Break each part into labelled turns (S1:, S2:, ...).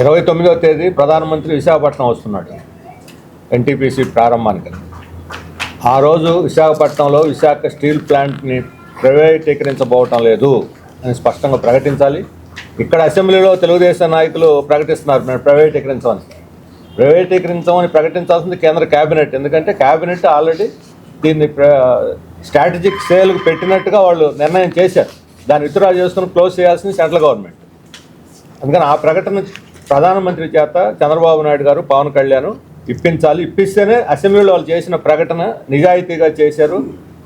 S1: ఇరవై తొమ్మిదవ తేదీ ప్రధానమంత్రి విశాఖపట్నం వస్తున్నాడు. ఎన్టీపీసీ ప్రారంభానికి. ఆ రోజు విశాఖపట్నంలో విశాఖ స్టీల్ ప్లాంట్ని ప్రైవేటీకరించబోవటం లేదు అని స్పష్టంగా ప్రకటించాలి. ఇక్కడ అసెంబ్లీలో తెలుగుదేశం నాయకులు ప్రకటిస్తున్నారు మేము ప్రైవేటీకరించమని. ప్రైవేటీకరించమని ప్రకటించాల్సింది కేంద్ర క్యాబినెట్. ఎందుకంటే క్యాబినెట్ ఆల్రెడీ దీన్ని స్ట్రాటజిక్ సేల్కి పెట్టినట్టుగా వాళ్ళు నిర్ణయం చేశారు. దాన్ని విత్డ్రా చేసుకుని క్లోజ్ చేయాల్సింది సెంట్రల్ గవర్నమెంట్. అందుకని ఆ ప్రకటన ప్రధానమంత్రి చేత చంద్రబాబు నాయుడు గారు పవన్ కళ్యాణ్ ఇప్పించాలి. ఇప్పిస్తేనే అసెంబ్లీలో వాళ్ళు చేసిన ప్రకటన నిజాయితీగా చేశారు.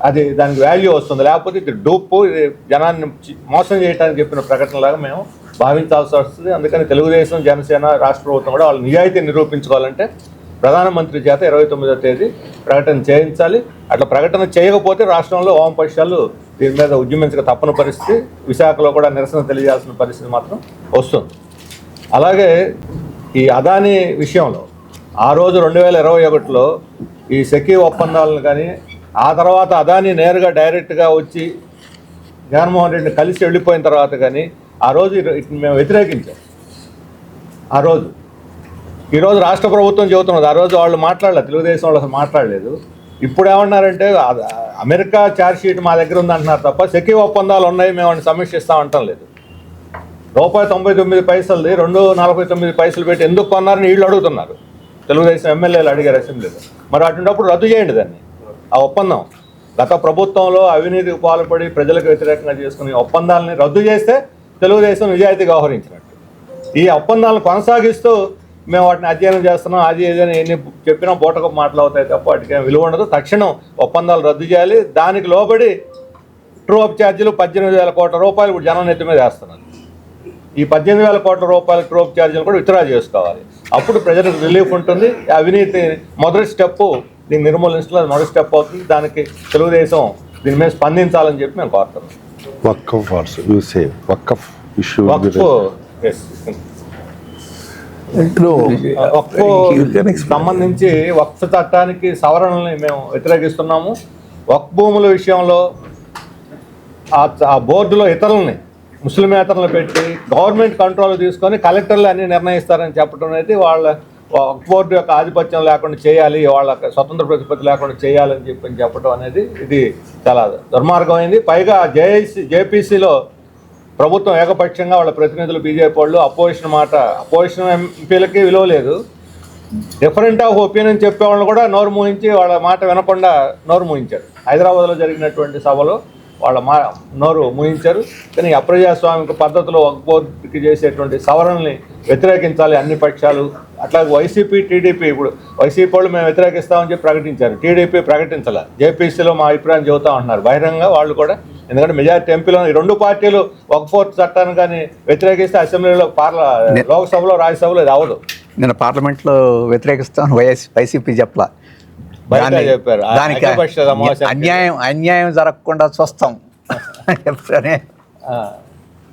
S1: అది దానికి వాల్యూ వస్తుంది. లేకపోతే ఇది డూపు ఇది జనాన్ని మోసం చేయడానికి చెప్పిన ప్రకటనలాగా మేము భావించాల్సి వస్తుంది. అందుకని తెలుగుదేశం జనసేన రాష్ట్ర ప్రభుత్వం కూడా వాళ్ళు నిజాయితీ నిరూపించుకోవాలంటే ప్రధానమంత్రి చేత ఇరవై తొమ్మిదో తేదీ ప్రకటన చేయించాలి. అట్లా ప్రకటన చేయకపోతే రాష్ట్రంలో వామపక్షాలు దీని మీద ఉద్యమించక తప్పని పరిస్థితి. విశాఖలో కూడా నిరసన తెలియజేయాల్సిన పరిస్థితి మాత్రం వస్తుంది. అలాగే ఈ అదానీ విషయంలో ఆ రోజు రెండు వేల ఇరవై ఒకటిలో ఈ సెకీ ఒప్పందాలను కానీ ఆ తర్వాత అదానీ నేరుగా డైరెక్ట్గా వచ్చి జగన్మోహన్ రెడ్డిని కలిసి వెళ్ళిపోయిన తర్వాత కానీ ఆ రోజు ఇటు మేము వ్యతిరేకించాం. ఆ రోజు. ఈరోజు రాష్ట్ర ప్రభుత్వం చెబుతున్నది. ఆ రోజు వాళ్ళు మాట్లాడలేదు. తెలుగుదేశం వాళ్ళు అసలు మాట్లాడలేదు. ఇప్పుడు ఏమన్నారంటే అమెరికా ఛార్జ్ షీట్ మా దగ్గర ఉందంటున్నారు తప్ప సెక్యూ ఒప్పందాలు ఉన్నాయి మేము వాడిని సమీక్షిస్తామంటం లేదు. రూపాయి తొంభై తొమ్మిది పైసలది రెండు నలభై తొమ్మిది పైసలు పెట్టి ఎందుకు కొన్నారని వీళ్ళు అడుగుతున్నారు. తెలుగుదేశం ఎమ్మెల్యేలు అడిగారు అసెంబ్లీలో మరి అటువంటిప్పుడు రద్దు చేయండి దాన్ని. ఆ ఒప్పందం. గత ప్రభుత్వంలో అవినీతికి పాల్పడి ప్రజలకు వ్యతిరేకంగా చేసుకునే ఒప్పందాలని రద్దు చేస్తే తెలుగుదేశం నిజాయితీగా వ్యవహరించినట్టు. ఈ ఒప్పందాలను కొనసాగిస్తూ మేము వాటిని అధ్యయనం చేస్తున్నాం. అది ఏదైనా ఎన్ని చెప్పినా బోటకు మాటలు అవుతాయి తప్ప వాటికి విలువ ఉండదు. తక్షణం ఒప్పందాలు రద్దు చేయాలి. దానికి లోబడి ట్రూ అప్ ఛార్జీలు పద్దెనిమిది వేల కోట్ల రూపాయలు ఇప్పుడు జనం నెత్తి మీద వేస్తున్నారు. ఈ పద్దెనిమిది వేల కోట్ల రూపాయల ట్రూ అప్ ఛార్జీలు కూడా విత్డ్రా చేసుకోవాలి. అప్పుడు ప్రజలకు రిలీఫ్ ఉంటుంది. అవినీతి మొదటి స్టెప్ దీన్ని నిర్మూలించడం అది మొదటి స్టెప్ అవుతుంది. దానికి తెలుగుదేశం దీని మీద స్పందించాలని చెప్పి మేము కోరుతున్నాం. సంబంధించి వక్ఫ్ చట్టానికి సవరణల్ని మేము వ్యతిరేకిస్తున్నాము. వక్ఫ్ భూముల విషయంలో ఆ- ఆ బోర్డులో ఇతరులని ముస్లిమేతరులను పెట్టి గవర్నమెంట్ కంట్రోల్ తీసుకొని కలెక్టర్లు అన్ని నిర్ణయిస్తారని చెప్పడం అనేది వాళ్ళ బోర్డు యొక్క ఆధిపత్యం లేకుండా చేయాలి వాళ్ళ స్వతంత్ర ప్రతిపత్తి లేకుండా చేయాలని చెప్పి చెప్పడం అనేది ఇది చాలా దుర్మార్గమైంది. పైగా జేఏసీ జేపీసీలో ప్రభుత్వం ఏకపక్షంగా వాళ్ళ ప్రతినిధులు బీజేపీ వాళ్ళు అపోజిషన్ మాట అపోజిషన్ ఎంపీలకి విలువ లేదు. డిఫరెంట్ ఆఫ్ ఒపీనియన్ చెప్పేవాళ్ళు కూడా నోరు మూయించి వాళ్ళ మాట వినకుండా నోరు మూయించారు. హైదరాబాద్లో జరిగినటువంటి సభలో వాళ్ళ మా నోరు మూయించారు. కానీ అప్రజాస్వామిక పద్ధతిలో ఒక బోర్డుకి చేసేటువంటి సవరణల్ని వ్యతిరేకించాలి అన్ని పక్షాలు. అట్లాగే వైసీపీ టీడీపీ ఇప్పుడు వైసీపీ వాళ్ళు మేము వ్యతిరేకిస్తామని చెప్పి ప్రకటించారు. టీడీపీ ప్రకటించాల. జేపీసీలో మా అభిప్రాయం చెబుతా ఉంటున్నారు. బహిరంగంగా వాళ్ళు కూడా ఎందుకంటే మెజారిటీ ఎంపీలో ఈ రెండు పార్టీలు ఒక ఫోర్త్ చట్టాన్ని కానీ వ్యతిరేకిస్తే అసెంబ్లీలో పార్ల లోక్సభలో రాజ్యసభలో ఇది అవ్వదు.
S2: నేను పార్లమెంట్లో వ్యతిరేకిస్తాను వైఎస్ వైసీపీ చెప్పలా. దానికి. అన్యాయం అన్యాయం జరగకుండా చూస్తాం చెప్తానే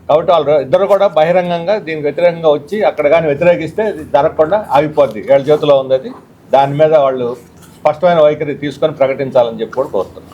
S1: కాబట్టి వాళ్ళు ఇద్దరు కూడా బహిరంగంగా దీనికి వ్యతిరేకంగా వచ్చి అక్కడ కానీ వ్యతిరేకిస్తే జరగకుండా ఆగిపోద్ది. వీళ్ళ చేతిలో ఉంది అది. దాని మీద వాళ్ళు స్పష్టమైన వైఖరి తీసుకొని ప్రకటించాలని చెప్పి కూడా కోరుతున్నారు